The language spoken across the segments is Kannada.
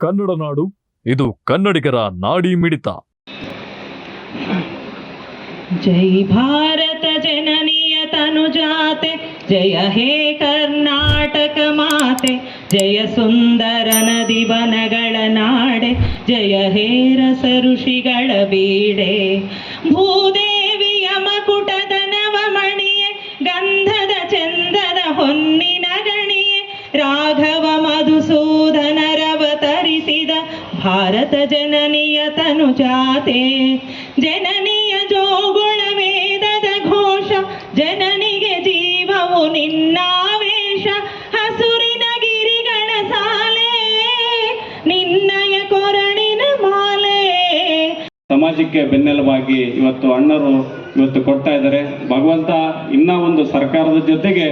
ಕನ್ನಡ ನಾಡು, ಇದು ಕನ್ನಡಿಗರ ನಾಡಿ ಮಿಡಿತ. ಜೈ ಭಾರತ ಜನನಿಯ ತನುಜಾತೆ, ಜಯ ಹೇ ಕರ್ನಾಟಕ ಮಾತೆ, ಜಯ ಸುಂದರ ನದಿ ವನಗಳ ನಾಡೆ, ಜಯ ಹೇ ರಸ ಋಷಿಗಳ ಬೀಡೆ. ಭೂದೇವಿಯ ಮಕುಟದ ನವಮಣಿಯೇ ಗಂಧದ ಚಂದದ ಹೊನ್ನಿನ ಗಣಿಯೇ, ರಾಘವ ಮಧುಸೂದನರವತರಿಸಿದ ಭಾರತ ಜನನಿಯ ತನುಜಾತೆ. ಜನನಿಯ ಜೋಗುಳ ವೇದದ ಘೋಷ, ಜನನಿಗೆ ಜೀವವು ನಿನ್ನಾವೇಶ. ಹಸುರಿನ ಗಿರಿಗಳ ಸಾಲೆ, ನಿನ್ನಯ ಕೊರಳಿನ ಮಾಲೆ. ಸಮಾಜಕ್ಕೆ ಬೆನ್ನೆಲುಬಾಗಿ ಇವತ್ತು ಅಣ್ಣರು ಇವತ್ತು ಕೊಡ್ತಾ ಇದ್ದಾರೆ. ಭಗವಂತ ಇನ್ನ ಒಂದು ಸರ್ಕಾರದ ಜೊತೆಗೆ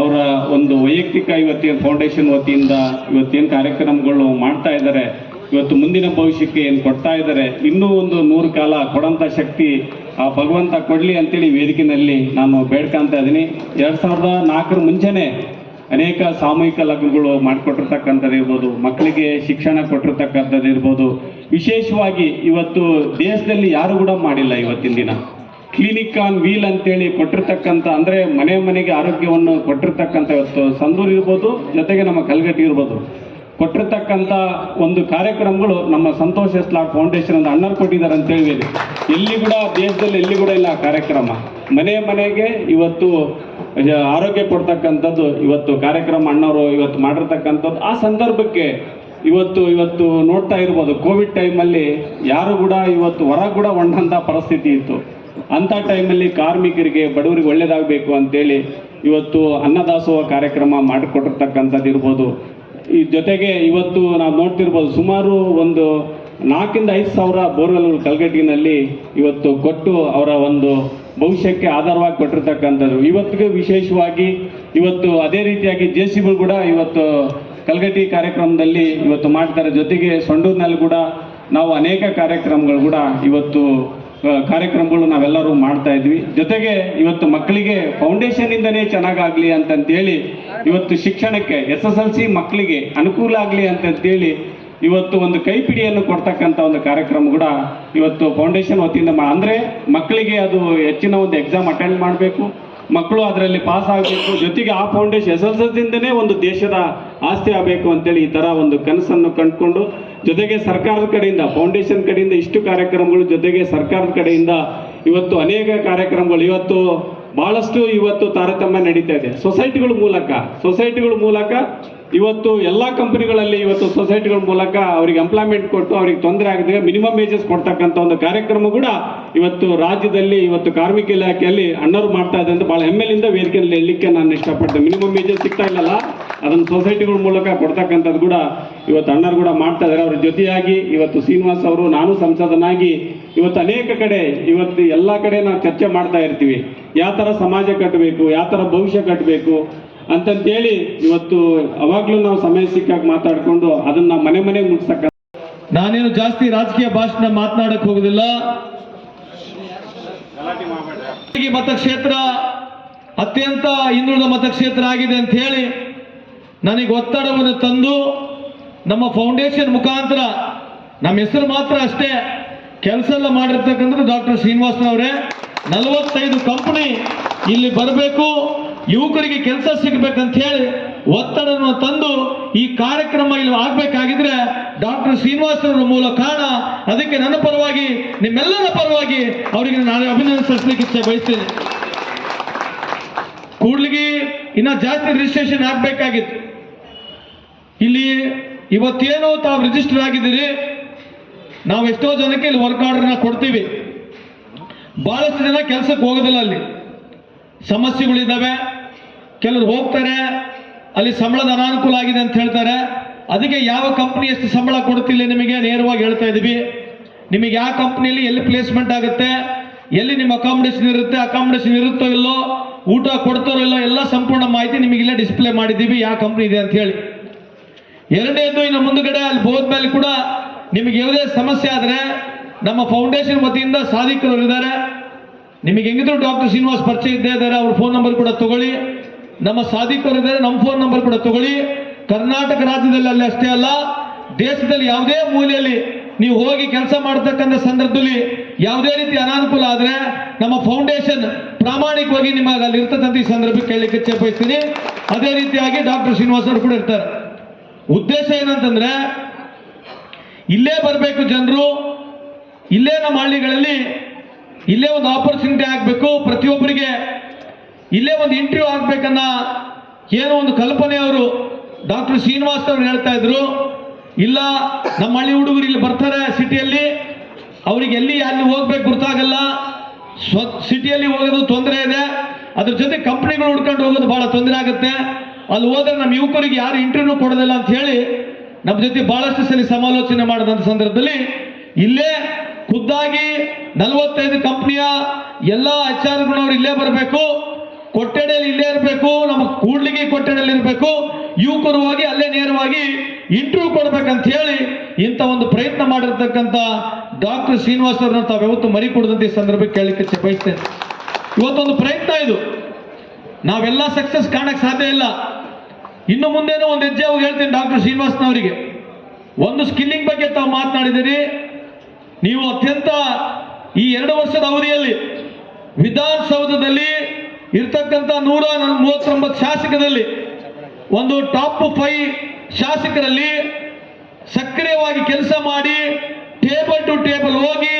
ಅವರ ಒಂದು ವೈಯಕ್ತಿಕ ಇವತ್ತಿನ ಫೌಂಡೇಶನ್ ವತಿಯಿಂದ ಇವತ್ತೇನು ಕಾರ್ಯಕ್ರಮಗಳು ಮಾಡ್ತಾ ಇದ್ದಾರೆ, ಇವತ್ತು ಮುಂದಿನ ಭವಿಷ್ಯಕ್ಕೆ ಏನು ಕೊಡ್ತಾ ಇದ್ದಾರೆ, ಇನ್ನೂ ಒಂದು ನೂರು ಕಾಲ ಕೊಡಂತ ಶಕ್ತಿ ಆ ಭಗವಂತ ಕೊಡಲಿ ಅಂತೇಳಿ ವೇದಿಕೆಯಲ್ಲಿ ನಾನು ಬೇಡ್ಕೊಂತ ಇದ್ದೀನಿ. ಎರಡು ಸಾವಿರದ ನಾಲ್ಕರ ಮುಂಚೆನೆ ಅನೇಕ ಸಾಮೂಹಿಕ ಲಗ್ನಗಳು ಮಾಡಿಕೊಟ್ಟಿರ್ತಕ್ಕಂಥದ್ದು ಇರ್ಬೋದು, ಮಕ್ಕಳಿಗೆ ಶಿಕ್ಷಣ ಕೊಟ್ಟಿರ್ತಕ್ಕಂಥದ್ದು ಇರ್ಬೋದು. ವಿಶೇಷವಾಗಿ ಇವತ್ತು ದೇಶದಲ್ಲಿ ಯಾರು ಕೂಡ ಮಾಡಿಲ್ಲ ಇವತ್ತಿನ ದಿನ. ಕ್ಲಿನಿಕ್ ಆನ್ ವೀಲ್ ಅಂತೇಳಿ ಕೊಟ್ಟಿರ್ತಕ್ಕಂಥ, ಅಂದರೆ ಮನೆ ಮನೆಗೆ ಆರೋಗ್ಯವನ್ನು ಕೊಟ್ಟಿರ್ತಕ್ಕಂಥ ಇವತ್ತು ಸಂದೂರು ಇರ್ಬೋದು, ಜೊತೆಗೆ ನಮ್ಮ ಕಲ್ಗಟ್ಟಿ ಇರ್ಬೋದು. ಕೊಟ್ಟಿರ್ತಕ್ಕಂಥ ಒಂದು ಕಾರ್ಯಕ್ರಮಗಳು ನಮ್ಮ ಸಂತೋಷ ಎಸ್ಲಾ ಫೌಂಡೇಶನ್ ಅಂತ ಅಣ್ಣರು ಕೊಟ್ಟಿದ್ದಾರೆ ಅಂತ ಎಲ್ಲಿ ಕೂಡ, ದೇಶದಲ್ಲಿ ಎಲ್ಲಿ ಕೂಡ ಇಲ್ಲ ಕಾರ್ಯಕ್ರಮ. ಮನೆ ಮನೆಗೆ ಇವತ್ತು ಆರೋಗ್ಯ ಕೊಡ್ತಕ್ಕಂಥದ್ದು ಇವತ್ತು ಕಾರ್ಯಕ್ರಮ ಅಣ್ಣವರು ಇವತ್ತು ಮಾಡಿರ್ತಕ್ಕಂಥದ್ದು. ಆ ಸಂದರ್ಭಕ್ಕೆ ಇವತ್ತು ಇವತ್ತು ನೋಡ್ತಾ ಇರ್ಬೋದು, ಕೋವಿಡ್ ಟೈಮಲ್ಲಿ ಯಾರು ಕೂಡ ಇವತ್ತು ಹೊರ ಕೂಡ ಪರಿಸ್ಥಿತಿ ಇತ್ತು. ಅಂಥ ಟೈಮಲ್ಲಿ ಕಾರ್ಮಿಕರಿಗೆ ಬಡವರಿಗೆ ಒಳ್ಳೇದಾಗಬೇಕು ಅಂತೇಳಿ ಇವತ್ತು ಅನ್ನದಾಸೋಹ ಕಾರ್ಯಕ್ರಮ ಮಾಡಿಕೊಟ್ಟಿರ್ತಕ್ಕಂಥದ್ದು ಇರ್ಬೋದು. ಈ ಜೊತೆಗೆ ಇವತ್ತು ನಾವು ನೋಡ್ತಿರ್ಬೋದು ಸುಮಾರು ಒಂದು ನಾಲ್ಕಿಂದ ಐದು ಸಾವಿರ ಬೋರ್ವೆಲ್ಗಳು ಕಲ್ಗಟ್ಟಿನಲ್ಲಿ ಇವತ್ತು ಕೊಟ್ಟು ಅವರ ಒಂದು ಭವಿಷ್ಯಕ್ಕೆ ಆಧಾರವಾಗಿ ಕೊಟ್ಟಿರ್ತಕ್ಕಂಥದ್ದು. ಇವತ್ತಿಗೆ ವಿಶೇಷವಾಗಿ ಇವತ್ತು ಅದೇ ರೀತಿಯಾಗಿ ಜೆ ಕೂಡ ಇವತ್ತು ಕಲ್ಗಟ್ಟಿ ಕಾರ್ಯಕ್ರಮದಲ್ಲಿ ಇವತ್ತು ಮಾಡ್ತಾರೆ. ಜೊತೆಗೆ ಸೊಂಡೂರಿನಲ್ಲಿ ಕೂಡ ನಾವು ಅನೇಕ ಕಾರ್ಯಕ್ರಮಗಳು ಕೂಡ ಇವತ್ತು ಕಾರ್ಯಕ್ರಮಗಳು ನಾವೆಲ್ಲರೂ ಮಾಡ್ತಾ ಇದ್ವಿ. ಜೊತೆಗೆ ಇವತ್ತು ಮಕ್ಕಳಿಗೆ ಫೌಂಡೇಶನ್ ಇಂದನೇ ಚೆನ್ನಾಗಾಗ್ಲಿ ಅಂತಂತೇಳಿ ಇವತ್ತು ಶಿಕ್ಷಣಕ್ಕೆ ಎಸ್ ಎಸ್ ಎಲ್ ಸಿ ಮಕ್ಕಳಿಗೆ ಅನುಕೂಲ ಆಗಲಿ ಅಂತಂತೇಳಿ ಇವತ್ತು ಒಂದು ಕೈಪಿಡಿಯನ್ನು ಕೊಡ್ತಕ್ಕಂಥ ಒಂದು ಕಾರ್ಯಕ್ರಮ ಕೂಡ ಇವತ್ತು ಫೌಂಡೇಶನ್ ವತಿಯಿಂದ ಅಂದರೆ ಮಕ್ಕಳಿಗೆ ಅದು ಹೆಚ್ಚಿನ ಒಂದು ಎಕ್ಸಾಮ್ ಅಟೆಂಡ್ ಮಾಡಬೇಕು. ಮಕ್ಕಳು ಅದರಲ್ಲಿ ಪಾಸ್ ಆಗಬೇಕು. ಜೊತೆಗೆ ಆ ಫೌಂಡೇಶನ್ ಎಸ್ ಎಸ್ ಎಲ್ ಸಿಂದನೇ ಒಂದು ದೇಶದ ಆಸ್ತಿ ಆಗಬೇಕು ಅಂತೇಳಿ ಈ ಥರ ಒಂದು ಕನಸನ್ನು ಕಂಡುಕೊಂಡು ಜೊತೆಗೆ ಸರ್ಕಾರದ ಕಡೆಯಿಂದ ಫೌಂಡೇಶನ್ ಕಡೆಯಿಂದ ಇಷ್ಟು ಕಾರ್ಯಕ್ರಮಗಳು ಜೊತೆಗೆ ಸರ್ಕಾರದ ಕಡೆಯಿಂದ ಇವತ್ತು ಅನೇಕ ಕಾರ್ಯಕ್ರಮಗಳು. ಇವತ್ತು ಬಹಳಷ್ಟು ಇವತ್ತು ತಾರತಮ್ಯ ನಡೀತಾ ಇದೆ. ಸೊಸೈಟಿಗಳ ಮೂಲಕ ಸೊಸೈಟಿಗಳ ಮೂಲಕ ಇವತ್ತು ಎಲ್ಲ ಕಂಪನಿಗಳಲ್ಲಿ ಇವತ್ತು ಸೊಸೈಟಿಗಳ ಮೂಲಕ ಅವರಿಗೆ ಎಂಪ್ಲಾಯ್ಮೆಂಟ್ ಕೊಟ್ಟು ಅವರಿಗೆ ತೊಂದರೆ ಆಗದೆ ಮಿನಿಮಮ್ ವೇಜಸ್ ಕೊಡ್ತಕ್ಕಂಥ ಒಂದು ಕಾರ್ಯಕ್ರಮ ಕೂಡ ಇವತ್ತು ರಾಜ್ಯದಲ್ಲಿ, ಇವತ್ತು ಕಾರ್ಮಿಕ ಇಲಾಖೆಯಲ್ಲಿ ಅಣ್ಣರು ಮಾಡ್ತಾ ಇದೆ ಅಂತ ಬಹಳ ಹೆಮ್ಮೆಲಿಂದ ವೇದಿಕೆಯಲ್ಲಿ ಹೇಳಲಿಕ್ಕೆ ನಾನು ಇಷ್ಟಪಡ್ತೇನೆ. ಮಿನಿಮಮ್ ವೇಜಸ್ ಸಿಗ್ತಾ ಇಲ್ಲಲ್ಲ. ಅದನ್ನು ಸೊಸೈಟಿಗಳ ಮೂಲಕ ಕೊಡ್ತಕ್ಕಂಥದ್ದು ಕೂಡ ಇವತ್ತು ಅಣ್ಣರು ಕೂಡ ಮಾಡ್ತಾ ಇದ್ದಾರೆ ಅವ್ರ ಜೊತೆಯಾಗಿ ಇವತ್ತು ಶ್ರೀನಿವಾಸ್ ಅವರು, ನಾನು ಸಂಸದನಾಗಿ ಇವತ್ತು ಅನೇಕ ಕಡೆ ಇವತ್ತು ಎಲ್ಲ ಕಡೆ ನಾವು ಚರ್ಚೆ ಮಾಡ್ತಾ ಇರ್ತೀವಿ. ಯಾವ ಥರ ಸಮಾಜ ಕಟ್ಟಬೇಕು, ಯಾವ ಥರ ಭವಿಷ್ಯ ಕಟ್ಟಬೇಕು ಅಂತಂತೇಳಿ ಇವತ್ತು ಅವಾಗಲೂ ನಾವು ಸಮಯ ಸಿಕ್ಕಾಗ ಮಾತಾಡ್ಕೊಂಡು ಅದನ್ನ ಮನೆ ಮನೆ ಮುಟ್ಸಕ್ಕ ನಾನೇನು ಜಾಸ್ತಿ ರಾಜಕೀಯ ಭಾಷಣ ಮಾತನಾಡಕ್ ಹೋಗುದಿಲ್ಲ. ಮತಕ್ಷೇತ್ರ ಅತ್ಯಂತ ಹಿಂದುಳಿದ ಮತಕ್ಷೇತ್ರ ಆಗಿದೆ ಅಂತ ಹೇಳಿ ನನಗೆ ಒತ್ತಡವನ್ನು ತಂದು ನಮ್ಮ ಫೌಂಡೇಶನ್ ಮುಖಾಂತರ ನಮ್ಮ ಹೆಸರು ಮಾತ್ರ ಅಷ್ಟೇ ಕೆಲಸ ಎಲ್ಲ ಮಾಡಿರ್ತಕ್ಕಂಥದ್ದು ಡಾಕ್ಟರ್ ಶ್ರೀನಿವಾಸನವರೇ ನಲವತ್ತೈದು ಕಂಪನಿ ಇಲ್ಲಿ ಬರಬೇಕು. ಯುವಕರಿಗೆ ಕೆಲಸ ಸಿಗಬೇಕಂತ ಹೇಳಿ ಒತ್ತಡವನ್ನು ತಂದು ಈ ಕಾರ್ಯಕ್ರಮ ಇಲ್ಲಿ ಆಗಬೇಕಾಗಿದ್ರೆ ಡಾಕ್ಟರ್ ಶ್ರೀನಿವಾಸನವರ ಮೂಲ ಕಾರಣ ಅದಕ್ಕೆ ನನ್ನ ಪರವಾಗಿ, ನಿಮ್ಮೆಲ್ಲರ ಪರವಾಗಿ ಅವರಿಗೆ ನಾನು ಅಭಿನಂದಿಸಲಿಕ್ಕೆ ಇಚ್ಛೆ ಬಯಸ್ತೇನೆ. ಕೂಡ್ಲಿಗೆ ಇನ್ನ ಜಾಸ್ತಿ ರಿಜಿಸ್ಟ್ರೇಷನ್ ಆಗ್ಬೇಕಾಗಿತ್ತು. ಇವತ್ತೇನೋ ತಾವು ರಿಜಿಸ್ಟರ್ ಆಗಿದ್ದೀರಿ, ನಾವು ಎಷ್ಟೋ ಜನಕ್ಕೆ ಇಲ್ಲಿ ವರ್ಕ್ ಆರ್ಡರ್ನ ಕೊಡ್ತೀವಿ. ಬಹಳಷ್ಟು ಜನ ಕೆಲಸಕ್ಕೆ ಹೋಗೋದಿಲ್ಲ ಅಲ್ಲಿ. ಸಮಸ್ಯೆಗಳಿದ್ದಾವೆ ಕೆಲವರು ಹೋಗ್ತಾರೆ, ಅಲ್ಲಿ ಸಂಬಳದ ಅನಾನುಕೂಲ ಆಗಿದೆ ಅಂತ ಹೇಳ್ತಾರೆ. ಅದಕ್ಕೆ ಯಾವ ಕಂಪ್ನಿ ಎಷ್ಟು ಸಂಬಳ ಕೊಡ್ತಿಲ್ಲ ನಿಮಗೆ? ನೇರವಾಗಿ ಹೇಳ್ತಾ ಇದ್ದೀವಿ. ನಿಮಗೆ ಯಾವ ಕಂಪ್ನಿಯಲ್ಲಿ ಎಲ್ಲಿ ಪ್ಲೇಸ್ಮೆಂಟ್ ಆಗುತ್ತೆ, ಎಲ್ಲಿ ನಿಮ್ಮ ಅಕಾಮಿಡೇಷನ್ ಇರುತ್ತೆ ಅಕಾಮಿಡೇಷನ್ ಇರುತ್ತೋ ಇಲ್ಲೋ, ಊಟ ಕೊಡ್ತಾರೋ ಇಲ್ಲೋ, ಎಲ್ಲ ಸಂಪೂರ್ಣ ಮಾಹಿತಿ ನಿಮಗೆ ಇಲ್ಲೇ ಡಿಸ್ಪ್ಲೇ ಮಾಡಿದ್ದೀವಿ. ಯಾವ ಕಂಪ್ನಿ ಇದೆ ಅಂತ ಹೇಳಿ. ಎರಡನೇದು ಇನ್ನು ಮುಂದುಗಡೆ ಅಲ್ಲಿ ಹೋದ್ಮೇಲೆ ಕೂಡ ನಿಮಗೆ ಯಾವುದೇ ಸಮಸ್ಯೆ ಆದರೆ ನಮ್ಮ ಫೌಂಡೇಶನ್ ವತಿಯಿಂದ ಸಾಧಿಕರು ಇದ್ದಾರೆ. ನಿಮಗೆ ಹೆಂಗಿದ್ರು ಡಾಕ್ಟರ್ ಶ್ರೀನಿವಾಸ್ ಪರಿಚಯ ಇದ್ದೇ ಇದ್ದಾರೆ, ಅವ್ರ ಫೋನ್ ನಂಬರ್ ಕೂಡ ತಗೊಳ್ಳಿ. ನಮ್ಮ ಸಾಧಿಕರು ಇದ್ದಾರೆ, ನಮ್ಮ ಫೋನ್ ನಂಬರ್ ಕೂಡ ತಗೊಳ್ಳಿ. ಕರ್ನಾಟಕ ರಾಜ್ಯದಲ್ಲಿ ಅಲ್ಲಿ ಅಷ್ಟೇ ಅಲ್ಲ, ದೇಶದಲ್ಲಿ ಯಾವುದೇ ಮೂಲೆಯಲ್ಲಿ ನೀವು ಹೋಗಿ ಕೆಲಸ ಮಾಡತಕ್ಕಂಥ ಸಂದರ್ಭದಲ್ಲಿ ಯಾವುದೇ ರೀತಿ ಅನಾನುಕೂಲ ಆದರೆ ನಮ್ಮ ಫೌಂಡೇಶನ್ ಪ್ರಾಮಾಣಿಕವಾಗಿ ನಿಮಗೆ ಅಲ್ಲಿ ಇರ್ತಕ್ಕಂಥ ಈ ಸಂದರ್ಭಕ್ಕೆ ಕೇಳಲಿಕ್ಕೆ ಇಚ್ಛೆ ಅದೇ ರೀತಿಯಾಗಿ ಡಾಕ್ಟರ್ ಶ್ರೀನಿವಾಸ್ ಕೂಡ ಇರ್ತಾರೆ. ಉದ್ದೇಶ ಏನಂತಂದ್ರೆ, ಇಲ್ಲೇ ಬರಬೇಕು ಜನರು, ಇಲ್ಲೇ ನಮ್ಮ ಹಳ್ಳಿಗಳಲ್ಲಿ ಇಲ್ಲೇ ಒಂದು ಆಪರ್ಚುನಿಟಿ ಆಗಬೇಕು, ಪ್ರತಿಯೊಬ್ಬರಿಗೆ ಇಲ್ಲೇ ಒಂದು ಇಂಟರ್ವ್ಯೂ ಆಗ್ಬೇಕನ್ನ ಏನೋ ಒಂದು ಕಲ್ಪನೆ ಅವರು ಡಾಕ್ಟರ್ ಶ್ರೀನಿವಾಸ್ ಅವರು ಹೇಳ್ತಾ ಇದ್ರು. ಇಲ್ಲ, ನಮ್ಮ ಹಳ್ಳಿ ಹುಡುಗರು ಇಲ್ಲಿ ಬರ್ತಾರೆ ಸಿಟಿಯಲ್ಲಿ, ಅವರಿಗೆ ಎಲ್ಲಿ, ಅಲ್ಲಿ ಹೋಗ್ಬೇಕು ಗೊತ್ತಾಗಲ್ಲ ಸ್ವ, ಸಿಟಿಯಲ್ಲಿ ಹೋಗೋದು ತೊಂದರೆ ಇದೆ. ಅದ್ರ ಜೊತೆ ಕಂಪ್ನಿಗಳು ಹುಡ್ಕೊಂಡು ಹೋಗೋದು ಬಹಳ ತೊಂದರೆ ಆಗುತ್ತೆ. ಅಲ್ಲಿ ಹೋದ್ರೆ ನಮ್ಮ ಯುವಕರಿಗೆ ಯಾರು ಇಂಟರ್ವ್ಯೂ ಕೊಡೋದಿಲ್ಲ ಅಂತ ಹೇಳಿ ನಮ್ಮ ಜೊತೆ ಬಹಳಷ್ಟು ಸಲ ಸಮಾಲೋಚನೆ ಮಾಡಿದಂಥ ಸಂದರ್ಭದಲ್ಲಿ ಇಲ್ಲೇ ಖುದ್ದಾಗಿ ನಲವತ್ತೈದು ಕಂಪ್ನಿಯ ಎಲ್ಲ ಎಚ್ ಇಲ್ಲೇ ಬರಬೇಕು, ಕೊಠಡಿಯಲ್ಲಿ ಇಲ್ಲೇ ಇರಬೇಕು, ನಮ್ಮ ಕೂಡ್ಲಿಗೆ ಕೊಠಡಿಯಲ್ಲಿ ಇರಬೇಕು, ಯುವಕರು ಹೋಗಿ ಅಲ್ಲೇ ನೇರವಾಗಿ ಇಂಟರ್ವ್ಯೂ ಕೊಡ್ಬೇಕಂತ ಹೇಳಿ ಇಂಥ ಒಂದು ಪ್ರಯತ್ನ ಮಾಡಿರ್ತಕ್ಕಂಥ ಡಾಕ್ಟರ್ ಶ್ರೀನಿವಾಸ್ ಅವ್ರನ್ನ ತಾವು ಯಾವತ್ತು ಮರಿ ಕೊಡದಂತ ಈ ಸಂದರ್ಭಕ್ಕೆ ಕೇಳಲಿಕ್ಕೆ ಬಯಸ್ತೇನೆ ಇವತ್ತೊಂದು ಪ್ರಯತ್ನ ಇದು. ನಾವೆಲ್ಲ ಸಕ್ಸಸ್ ಕಾಣಕ್ಕೆ ಸಾಧ್ಯ ಇಲ್ಲ. ಇನ್ನು ಮುಂದೇನೋ ಒಂದು ಹೆಜ್ಜೆ ಹೋಗಿ ಹೇಳ್ತೀನಿ ಡಾಕ್ಟರ್ ಶ್ರೀನಿವಾಸ್ನವರಿಗೆ. ಒಂದು ಸ್ಕಿಲ್ಲಿಂಗ್ ಬಗ್ಗೆ ತಾವು ಮಾತನಾಡಿದಿರಿ. ನೀವು ಅತ್ಯಂತ ಈ ಎರಡು ವರ್ಷದ ಅವಧಿಯಲ್ಲಿ ವಿಧಾನಸೌಧದಲ್ಲಿ ಇರ್ತಕ್ಕಂಥ ನೂರ ಮೂವತ್ತೊಂಬತ್ತು ಶಾಸಕರಲ್ಲಿ ಒಂದು ಟಾಪ್ ಫೈವ್ ಶಾಸಕರಲ್ಲಿ ಸಕ್ರಿಯವಾಗಿ ಕೆಲಸ ಮಾಡಿ ಟೇಬಲ್ ಟು ಟೇಬಲ್ ಹೋಗಿ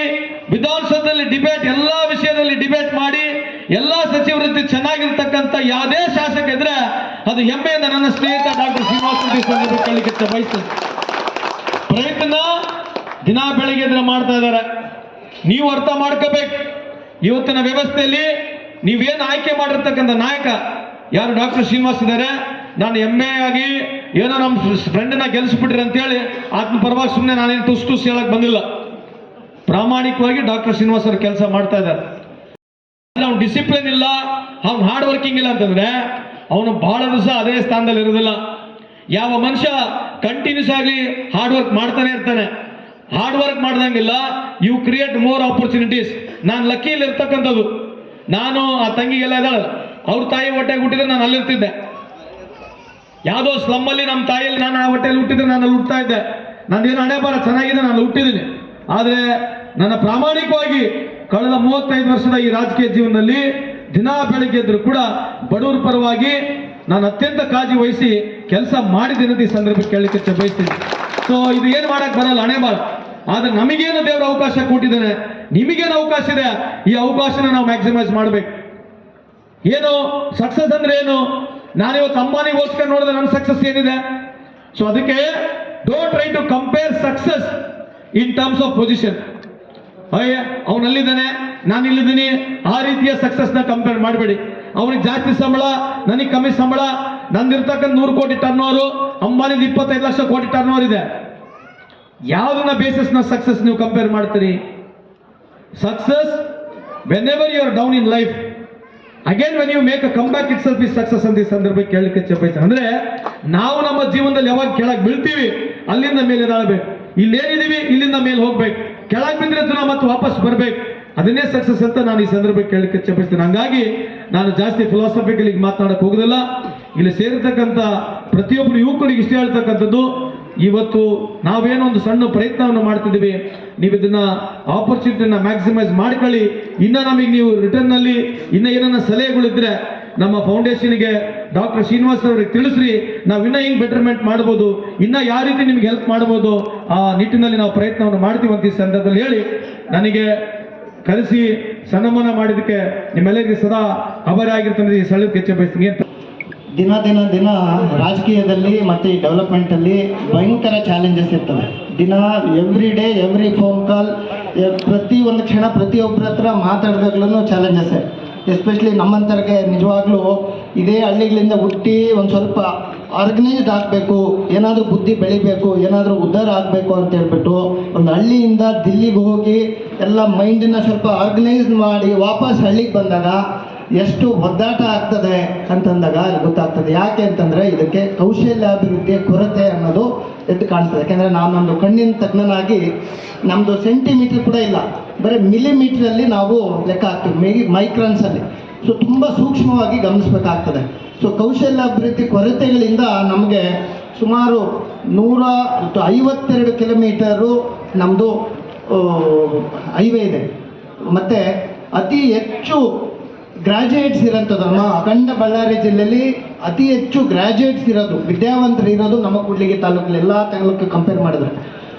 ವಿಧಾನಸೌಧದಲ್ಲಿ ಡಿಬೇಟ್ ಎಲ್ಲ ವಿಷಯದಲ್ಲಿ ಡಿಬೇಟ್ ಮಾಡಿ ಎಲ್ಲ ಸಚಿವ ವೃತ್ತಿ ಚೆನ್ನಾಗಿರ್ತಕ್ಕಂಥ ಯಾವುದೇ ಶಾಸಕ ಇದ್ರೆ ಅದು ಹೆಮ್ಮೆಯಿಂದ ನನ್ನ ಸ್ನೇಹಿತ ಡಾಕ್ಟರ್ ಶ್ರೀನಿವಾಸ ಬಯಸ್ತೇನೆ ಪ್ರಯತ್ನ ದಿನ ಬೆಳಿಗ್ಗೆ ಮಾಡ್ತಾ ಇದ್ದಾರೆ. ನೀವು ಅರ್ಥ ಮಾಡ್ಕೋಬೇಕು. ಇವತ್ತಿನ ವ್ಯವಸ್ಥೆಯಲ್ಲಿ ನೀವೇನು ಆಯ್ಕೆ ಮಾಡಿರ್ತಕ್ಕಂಥ ನಾಯಕ, ಯಾರು ಡಾಕ್ಟರ್ ಶ್ರೀನಿವಾಸ್ ಇದ್ದಾರೆ, ನಾನು ಹೆಮ್ಮೆಯಾಗಿ ಏನೋ ನಮ್ಮ ಫ್ರೆಂಡನ್ನ ಗೆಲ್ಲಿಸ್ಬಿಟ್ರಿ ಅಂತೇಳಿ ಆತ್ಮ ಪರವಾಗಿ ಸುಮ್ಮನೆ ನಾನೇನು ಟುಸ್ ಟುಸ್ ಹೇಳಕ್ ಬಂದಿಲ್ಲ. ಪ್ರಾಮಾಣಿಕವಾಗಿ ಡಾಕ್ಟರ್ ಶ್ರೀನಿವಾಸ್ ಅವರು ಕೆಲಸ ಮಾಡ್ತಾ ಇದ್ದಾರೆ. ಅವ್ನು ಡಿಸಿಪ್ಲಿನ್ ಇಲ್ಲ, ಅವ್ನು ಹಾರ್ಡ್ ವರ್ಕಿಂಗ್ ಇಲ್ಲ ಅಂತಂದ್ರೆ ಅವನು ಬಹಳ ದಿವಸ ಅದೇ ಸ್ಥಾನದಲ್ಲಿ ಇರೋದಿಲ್ಲ. ಯಾವ ಮನುಷ್ಯ ಕಂಟಿನ್ಯೂಸ್ ಆಗಿ ಹಾರ್ಡ್ ವರ್ಕ್ ಮಾಡ್ತಾನೆ ಇರ್ತಾನೆ. ಹಾರ್ಡ್ ವರ್ಕ್ ಮಾಡ್ದಂಗಿಲ್ಲ ಯು ಕ್ರಿಯೇಟ್ ಮೋರ್ ಆಪರ್ಚುನಿಟೀಸ್ ನಾನು ಲಕ್ಕಿಯಲ್ಲಿ ಇರ್ತಕ್ಕಂಥದ್ದು. ನಾನು ಆ ತಂಗಿಗೆಲ್ಲ ಇದ್ದಾಳೆ, ಅವ್ರ ತಾಯಿ ಹೊಟ್ಟೆಗೆ ಹುಟ್ಟಿದ್ರೆ ನಾನು ಅಲ್ಲಿರ್ತಿದ್ದೆ ಯಾವುದೋ ಸ್ಲಮ್ಮಲ್ಲಿ ನಮ್ಮ ತಾಯಿಯಲ್ಲಿ ನಾನು ಆ ಹೊಟ್ಟೆಯಲ್ಲಿ ಹುಟ್ಟಿದ್ರೆ ನಾನು ಅಲ್ಲಿ ಹುಟ್ಟುತ್ತಾ ಇದ್ದೆ. ನಂದೇನು ಹಣೆ ಬರ ಚೆನ್ನಾಗಿದೆ, ನಾನು ಹುಟ್ಟಿದ್ದೀನಿ. ಆದರೆ ನನ್ನ ಪ್ರಾಮಾಣಿಕವಾಗಿ ಕಳೆದ ಮೂವತ್ತೈದು ವರ್ಷದ ಈ ರಾಜಕೀಯ ಜೀವನದಲ್ಲಿ ದಿನಾ ಬೆಳಗ್ಗೆ ಇದ್ರು ಕೂಡ ಬಡವರ ಪರವಾಗಿ ನಾನು ಅತ್ಯಂತ ಕಾಳಜಿ ವಹಿಸಿ ಕೆಲಸ ಮಾಡಿದ್ದೀನಿ ಈ ಸಂದರ್ಭಕ್ಕೆ ಕೇಳಲಿಕ್ಕೆ ಬಯಸ್ತೀನಿ ಸೊ ಇದು ಏನು ಮಾಡಕ್ ಬರಲ್ಲ, ಹಣೆ ಬಾರ ಆದ್ರೆ ನಮಗೇನು ದೇವರ ಅವಕಾಶ ಕೊಟ್ಟಿದ್ದಾನೆ? ನಿಮಗೇನು ಅವಕಾಶ ಇದೆ? ಈ ಅವಕಾಶನ ನಾವು ಮ್ಯಾಕ್ಸಿಮೈಸ್ ಮಾಡಬೇಕು. ಏನು? ಸಕ್ಸಸ್ ಅಂದ್ರೆ ಏನು? ನಾನಿವತ್ತು ಅಂಬಾನಿಗೋಸ್ಕರ ನೋಡಿದ್ರೆ ನನ್ನ ಸಕ್ಸಸ್ ಏನಿದೆ? ಸೊ ಅದಕ್ಕೆ don't try to compare success in terms of position ಅಯ್ಯ, ಅವನಲ್ಲಿದ್ದಾನೆ ನಾನು ಇಲ್ಲಿದ್ದೀನಿ ಆ ರೀತಿಯ ಸಕ್ಸಸ್ನ ಕಂಪೇರ್ ಮಾಡಬೇಡಿ. ಅವ್ರಿಗೆ ಜಾಸ್ತಿ ಸಂಬಳ, ನನಗೆ ಕಮ್ಮಿ ಸಂಬಳ, ನಂದಿರ್ತಕ್ಕಂಥ ನೂರು ಕೋಟಿ ಟರ್ನ್ ಓವರು ಅಂಬಾನಿದ ಇಪ್ಪತ್ತೈದು ಲಕ್ಷ ಕೋಟಿ ಟರ್ನ್ ಓವರ್ ಇದೆ. ಯಾವುದನ್ನ ಬೇಸಿಸ್ನ ಸಕ್ಸಸ್ ನೀವು ಕಂಪೇರ್ ಮಾಡ್ತೀರಿ? Success whenever you are down in life again when you make a comeback itself is success ಅಂತ ಈ ಸಂದರ್ಭಕ್ಕೆ ಕೇಳಲಿಕ್ಕೆ ಚಪ್ಪೈತೆ ಅಂದ್ರೆ, ನಾವು ನಮ್ಮ ಜೀವನದಲ್ಲಿ ಯಾವಾಗ ಕೆಳಗೆ ಬೀಳ್ತೀವಿ, ಅಲ್ಲಿಂದ ಮೇಲೆ ನಾಳ್ಬೇಕು. ಇಲ್ಲೇನಿದೀವಿ, ಇಲ್ಲಿಂದ ಮೇಲೆ ಹೋಗ್ಬೇಕು. ಕೆಳಗೆ ಬಿದ್ದರೆ ನಾವು ಮತ್ತೆ ವಾಪಸ್ ಬರ್ಬೇಕು. ಅದನ್ನೇ ಸಕ್ಸಸ್ ಅಂತ ನಾನು ಈ ಸಂದರ್ಭಕ್ಕೆ ಕೇಳಲಿಕ್ಕೆ ಚಪ್ಪಿಸ್ತೇನೆ ಹಂಗಾಗಿ ನಾನು ಜಾಸ್ತಿ ಫಿಲಾಸಫಿಕಲ್ ಮಾತನಾಡಕ್ ಹೋಗುದಿಲ್ಲ. ಇಲ್ಲಿ ಸೇರಿರ್ತಕ್ಕಂಥ ಪ್ರತಿಯೊಬ್ಬರು ಯುವಕರಿಗೆ ಇಷ್ಟ ಹೇಳ್ತಕ್ಕಂಥದ್ದು, ಇವತ್ತು ನಾವೇನೋ ಒಂದು ಸಣ್ಣ ಪ್ರಯತ್ನವನ್ನು ಮಾಡ್ತಿದ್ದೀವಿ. ನೀವು ಇದನ್ನ ಆಪರ್ಚುನಿಟಿನ ಮ್ಯಾಕ್ಸಿಮೈಸ್ ಮಾಡ್ಕೊಳ್ಳಿ. ಇನ್ನ ನಮಗೆ ನೀವು ರಿಟರ್ನ್ನಲ್ಲಿ ಇನ್ನ ಏನನ್ನ ಸಲಹೆಗಳಿದ್ರೆ ನಮ್ಮ ಫೌಂಡೇಶನ್ಗೆ ಡಾಕ್ಟರ್ ಶ್ರೀನಿವಾಸ್ ಅವರಿಗೆ ತಿಳಿಸ್ರಿ. ನಾವು ಇನ್ನೂ ಹೆಂಗೆ ಬೆಟರ್ಮೆಂಟ್ ಮಾಡ್ಬೋದು, ಇನ್ನ ಯಾವ ರೀತಿ ನಿಮ್ಗೆ ಹೆಲ್ಪ್ ಮಾಡ್ಬೋದು, ಆ ನಿಟ್ಟಿನಲ್ಲಿ ನಾವು ಪ್ರಯತ್ನವನ್ನು ಮಾಡ್ತೀವಿ ಅಂತ ಈ ಸಂದರ್ಭದಲ್ಲಿ ಹೇಳಿ. ನನಗೆ ಕರೆಸಿ, ಸನ್ಮಾನ ಮಾಡಿದ್ದಕ್ಕೆ ನಿಮ್ಮೆಲ್ಲರಿಗೆ ಸದಾ ಅಭಾರಿ ಆಗಿರ್ತದೆ ಈ ಸ್ಥಳಕ್ಕೆ ಹೆಚ್ಚು ಬಯಸ್ತೀನಿ ದಿನ ದಿನ ದಿನ ರಾಜಕೀಯದಲ್ಲಿ ಮತ್ತು ಈ ಡೆವಲಪ್ಮೆಂಟಲ್ಲಿ ಭಯಂಕರ ಚಾಲೆಂಜಸ್ ಇರ್ತವೆ. ದಿನ every day every phone call ಪ್ರತಿ ಒಂದು ಕ್ಷಣ ಪ್ರತಿಯೊಬ್ಬರ ಹತ್ರ ಮಾತಾಡಿದಾಗ್ಲೂ ಚಾಲೆಂಜಸ್ಸೇ ಎಸ್ಪೆಷಲಿ ನಮ್ಮಂಥವ್ರಿಗೆ ನಿಜವಾಗ್ಲೂ ಇದೇ ಹಳ್ಳಿಗಳಿಂದ ಹುಟ್ಟಿ ಒಂದು ಸ್ವಲ್ಪ ಆರ್ಗನೈಸ್ಡ್ ಆಗಬೇಕು, ಏನಾದರೂ ಬುದ್ಧಿ ಬೆಳಿಬೇಕು, ಏನಾದರೂ ಉದ್ಧಾರ ಆಗಬೇಕು ಅಂತ ಹೇಳ್ಬಿಟ್ಟು ಒಂದು ಹಳ್ಳಿಯಿಂದ ದಿಲ್ಲಿಗೆ ಹೋಗಿ ಎಲ್ಲ ಮೈಂಡನ್ನ ಸ್ವಲ್ಪ ಆರ್ಗನೈಸ್ ಮಾಡಿ ವಾಪಸ್ ಹಳ್ಳಿಗೆ ಬಂದಾಗ ಎಷ್ಟು ಒದ್ದಾಟ ಆಗ್ತದೆ ಅಂತಂದಾಗ ಗೊತ್ತಾಗ್ತದೆ. ಯಾಕೆ ಅಂತಂದರೆ ಇದಕ್ಕೆ ಕೌಶಲ್ಯಾಭಿವೃದ್ಧಿಯ ಕೊರತೆ ಅನ್ನೋದು ಎದ್ದು ಕಾಣ್ತದೆ. ಯಾಕೆಂದರೆ ನಾನೊಂದು ಕಣ್ಣಿನ ತಜ್ಞನಾಗಿ ನಮ್ಮದು ಸೆಂಟಿಮೀಟರ್ ಕೂಡ ಇಲ್ಲ. ಬರೀ ಮಿಲಿಮೀಟ್ರಲ್ಲಿ ನಾವು ಲೆಕ್ಕ ಹಾಕ್ತೀವಿ. ಮೇ ಮೈಕ್ರಾನ್ಸಲ್ಲಿ ಸೊ ತುಂಬ ಸೂಕ್ಷ್ಮವಾಗಿ ಗಮನಿಸಬೇಕಾಗ್ತದೆ. ಸೊ ಕೌಶಲ್ಯಾಭಿವೃದ್ಧಿ ಕೊರತೆಗಳಿಂದ ನಮಗೆ ಸುಮಾರು ನೂರ ಐವತ್ತೆರಡು ಕಿಲೋಮೀಟರು ನಮ್ಮದು ಹೈವೇ ಇದೆ. ಮತ್ತು ಅತಿ ಹೆಚ್ಚು ಗ್ರಾಜುಯೇಟ್ಸ್ ಇರೋಂಥದ್ದು ನಮ್ಮ ಅಖಂಡ ಬಳ್ಳಾರಿ ಜಿಲ್ಲೆಯಲ್ಲಿ ಅತಿ ಹೆಚ್ಚು ಗ್ರಾಜುಯೇಟ್ಸ್ ಇರೋದು, ವಿದ್ಯಾವಂತರು ಇರೋದು ನಮ್ಮ ಕೂಡ್ಲಿಗೆ ತಾಲೂಕಲ್ಲಿ ಎಲ್ಲ ತಾಲೂಕು ಕಂಪೇರ್ ಮಾಡಿದ್ರೆ.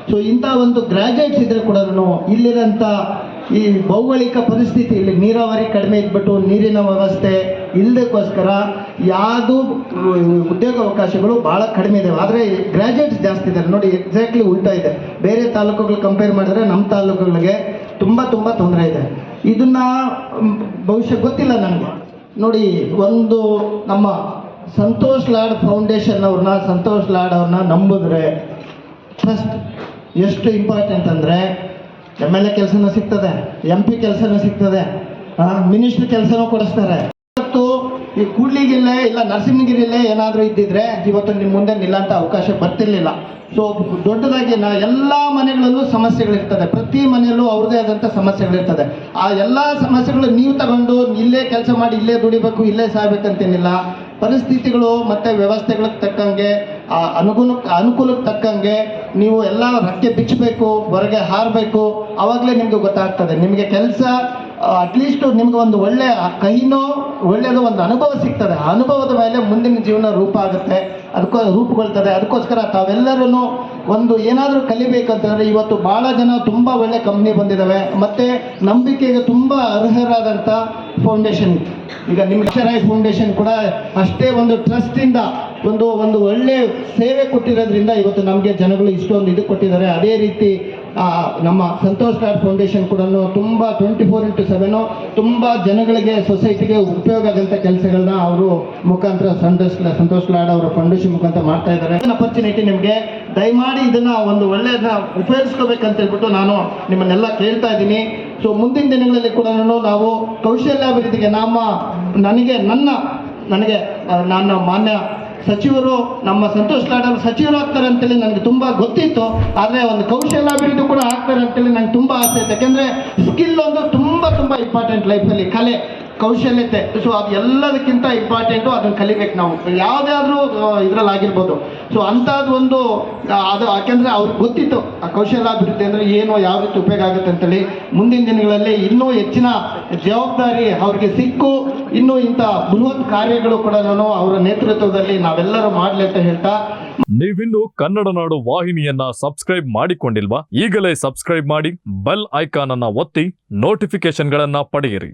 ಸೊ ಇಂಥ ಒಂದು ಗ್ರಾಜುಯೇಟ್ಸ್ ಇದ್ರೆ ಕೂಡ ಇಲ್ಲಿರೋಂಥ ಈ ಭೌಗೋಳಿಕ ಪರಿಸ್ಥಿತಿ, ಇಲ್ಲಿ ನೀರಾವರಿ ಕಡಿಮೆ ಇದ್ಬಿಟ್ಟು ನೀರಿನ ವ್ಯವಸ್ಥೆ ಇಲ್ಲದಕ್ಕೋಸ್ಕರ ಯಾವುದು, ಉದ್ಯೋಗ ಅವಕಾಶಗಳು ಭಾಳ ಕಡಿಮೆ ಇದಾವೆ. ಆದರೆ ಗ್ರಾಜುಯೇಟ್ಸ್ ಜಾಸ್ತಿ ಇದ್ದಾರೆ ನೋಡಿ ಎಕ್ಸಾಕ್ಟ್ಲಿ ಉಲ್ಟಾ ಇದೆ. ಬೇರೆ ತಾಲೂಕುಗಳು ಕಂಪೇರ್ ಮಾಡಿದ್ರೆ ನಮ್ಮ ತಾಲೂಕುಗಳಿಗೆ ತುಂಬ ತುಂಬ ತೊಂದರೆ ಇದೆ. ಇದನ್ನು ಬಹುಶಃ ಗೊತ್ತಿಲ್ಲ ನನಗೆ. ನೋಡಿ, ಒಂದು ನಮ್ಮ ಸಂತೋಷ್ ಲಾಡ್ ಫೌಂಡೇಶನ್ ಅವ್ರನ್ನ, ಸಂತೋಷ್ ಲಾಡ್ ಅವ್ರನ್ನ ನಂಬಿದ್ರೆ ಫಸ್ಟ್ ಎಷ್ಟು ಇಂಪಾರ್ಟೆಂಟ್ ಅಂದರೆ ಎಂ ಎಲ್ ಎ ಕೆಲಸನೂ ಸಿಗ್ತದೆ, ಎಂ ಪಿ ಕೆಲಸನೂ ಸಿಗ್ತದೆ ಮಿನಿಸ್ಟರ್ ಕೆಲಸನೂ ಕೊಡಿಸ್ತಾರೆ. ಇವತ್ತು ಈ ಕೂಡ್ಲಿಗಿಲ್ಲ ಇಲ್ಲ ನರಸಿಂಹಗಿರಿಲೇ ಏನಾದರೂ ಇದ್ದಿದ್ರೆ ಇವತ್ತು ನಿಮ್ಮ ಮುಂದೆ ನಿಲ್ಲಂಥ ಅವಕಾಶ ಬರ್ತಿರ್ಲಿಲ್ಲ. ಸೊ ದೊಡ್ಡದಾಗಿ ನಾ ಎಲ್ಲ ಮನೆಗಳಲ್ಲೂ ಸಮಸ್ಯೆಗಳಿರ್ತದೆ. ಪ್ರತಿ ಮನೆಯಲ್ಲೂ ಅವ್ರದೇ ಆದಂಥ ಸಮಸ್ಯೆಗಳಿರ್ತದೆ. ಆ ಎಲ್ಲ ಸಮಸ್ಯೆಗಳು ನೀವು ತಗೊಂಡು ಇಲ್ಲೇ ಕೆಲಸ ಮಾಡಿ ಇಲ್ಲೇ ದುಡಿಬೇಕು, ಇಲ್ಲೇ ಸಾಯ್ಬೇಕಂತೇನಿಲ್ಲ ಪರಿಸ್ಥಿತಿಗಳು ಮತ್ತು ವ್ಯವಸ್ಥೆಗಳಿಗೆ ತಕ್ಕಂಗೆ, ಆ ಅನುಗುಣ, ಅನುಕೂಲಕ್ಕೆ ತಕ್ಕಂಗೆ ನೀವು ಎಲ್ಲ ರಕ್ಕೆ ಬಿಚ್ಚಬೇಕು, ಹೊರಗೆ ಹಾರಬೇಕು ಆವಾಗಲೇ ನಿಮಗೆ ಗೊತ್ತಾಗ್ತದೆ. ನಿಮಗೆ ಕೆಲಸ ಅಟ್ಲೀಸ್ಟು ನಿಮ್ಗೆ ಒಂದು ಒಳ್ಳೆ ಕೈನೋ ಒಳ್ಳೆಯದು ಒಂದು ಅನುಭವ ಸಿಗ್ತದೆ. ಆ ಅನುಭವದ ಮೇಲೆ ಮುಂದಿನ ಜೀವನ ರೂಪ ಆಗುತ್ತೆ. ಅದಕ್ಕೋ, ರೂಪುಗೊಳ್ತದೆ. ಅದಕ್ಕೋಸ್ಕರ ತಾವೆಲ್ಲರೂ ಒಂದು ಏನಾದರೂ ಕಲಿಬೇಕಂತಂದರೆ ಇವತ್ತು ಭಾಳ ಜನ ತುಂಬ ಒಳ್ಳೆ ಕಂಪ್ನಿ ಬಂದಿದ್ದಾವೆ ಮತ್ತು ನಂಬಿಕೆಗೆ ತುಂಬ ಅರ್ಹರಾದಂಥ ಫೌಂಡೇಶನ್ ಈಗ ನಿಮ್ಮ ಅಕ್ಷರಾಯ್ ಫೌಂಡೇಶನ್ ಕೂಡ ಅಷ್ಟೇ ಒಂದು ಟ್ರಸ್ಟಿಂದ ಒಂದು ಒಂದು ಒಳ್ಳೆ ಸೇವೆ ಕೊಟ್ಟಿರೋದ್ರಿಂದ ಇವತ್ತು ನಮಗೆ ಜನಗಳು ಇಷ್ಟೊಂದು ಇದು ಕೊಟ್ಟಿದ್ದಾರೆ. ಅದೇ ರೀತಿ ನಮ್ಮ ಸಂತೋಷ್ ಲಾಡ್ ಫೌಂಡೇಶನ್ ಕೂಡ ತುಂಬ ಟ್ವೆಂಟಿ ಫೋರ್ ಇಂಟು ಸೆವೆನು ತುಂಬ ಜನಗಳಿಗೆ ಸೊಸೈಟಿಗೆ ಉಪಯೋಗ ಆಗೋಂಥ ಕೆಲಸಗಳನ್ನ ಅವರು ಮುಖಾಂತರ ಸಂತೋಷ್ ಸಂತೋಷ್ ಲಾಡ್ ಅವರ ಫೌಂಡೇಶನ್ ಮುಖಾಂತರ ಮಾಡ್ತಾ ಇದ್ದಾರೆ. ಅಪರ್ಚುನಿಟಿ ನಿಮಗೆ. ದಯಮಾಡಿ ಇದನ್ನ ಒಂದು ಒಳ್ಳೆಯದನ್ನ ಉಪಯೋಗಿಸ್ಕೋಬೇಕಂತ ಹೇಳ್ಬಿಟ್ಟು ನಾನು ನಿಮ್ಮನ್ನೆಲ್ಲ ಕೇಳ್ತಾ ಇದ್ದೀನಿ. ಸೊ ಮುಂದಿನ ದಿನಗಳಲ್ಲಿ ಕೂಡ ನಾವು ಕೌಶಲ್ಯಾಭಿವೃದ್ಧಿಗೆ ನಮ್ಮ, ನನಗೆ, ನನ್ನ ನನಗೆ ನನ್ನ ಮಾನ್ಯ ಸಚಿವರು, ನಮ್ಮ ಸಂತೋಷ್ ಲಾಡಲ್ ಸಚಿವರು ಆಗ್ತಾರೆ ಅಂತೇಳಿ ನನಗೆ ತುಂಬ ಗೊತ್ತಿತ್ತು. ಆದರೆ ಒಂದು ಕೌಶಲ್ಯಾಭಿವೃದ್ಧಿ ಕೂಡ ಆಗ್ತಾರೆ ಅಂತೇಳಿ ನಂಗೆ ತುಂಬ ಆಸೆ ಇದೆ ಯಾಕೆಂದರೆ ಸ್ಕಿಲ್ ಒಂದು ತುಂಬ ತುಂಬ ಇಂಪಾರ್ಟೆಂಟ್ ಲೈಫಲ್ಲಿ ಕಲೆ ಕೌಶಲ್ಯತೆ. ಸೊ ಅದು ಎಲ್ಲದಕ್ಕಿಂತ ಇಂಪಾರ್ಟೆಂಟು ಅದನ್ನು ಕಲಿಬೇಕು ನಾವು. ಯಾವುದಾದ್ರೂ ಇದರಲ್ಲಿ ಆಗಿರ್ಬೋದು. ಸೊ ಅಂಥದ್ದು ಒಂದು ಅದು ಯಾಕೆಂದರೆ ಅವ್ರಿಗೆ ಗೊತ್ತಿತ್ತು ಆ ಕೌಶಲ್ಯಾಭಿವೃದ್ಧಿ ಅಂದರೆ ಏನು, ಯಾವ ರೀತಿ ಉಪಯೋಗ ಆಗುತ್ತೆ ಅಂತೇಳಿ. ಮುಂದಿನ ದಿನಗಳಲ್ಲಿ ಇನ್ನೂ ಹೆಚ್ಚಿನ ಜವಾಬ್ದಾರಿ ಅವ್ರಿಗೆ ಸಿಕ್ಕು. ಇನ್ನೂ ಇಂಥ ಬೃಹತ್ ಕಾರ್ಯಗಳು ಕೂಡ ನಾನು ಅವರ ನೇತೃತ್ವದಲ್ಲಿ ನಾವೆಲ್ಲರೂ ಮಾಡಲಿ ಅಂತ ಹೇಳ್ತಾ. ನೀವಿನ್ನು ಕನ್ನಡ ನಾಡು ವಾಹಿನಿಯನ್ನ ಸಬ್ಸ್ಕ್ರೈಬ್ ಮಾಡಿಕೊಂಡಿಲ್ವಾ? ಈಗಲೇ ಸಬ್ಸ್ಕ್ರೈಬ್ ಮಾಡಿ, ಬೆಲ್ ಐಕಾನ್ ಅನ್ನ ಒತ್ತಿ ನೋಟಿಫಿಕೇಶನ್ಗಳನ್ನ ಪಡೆಯಿರಿ.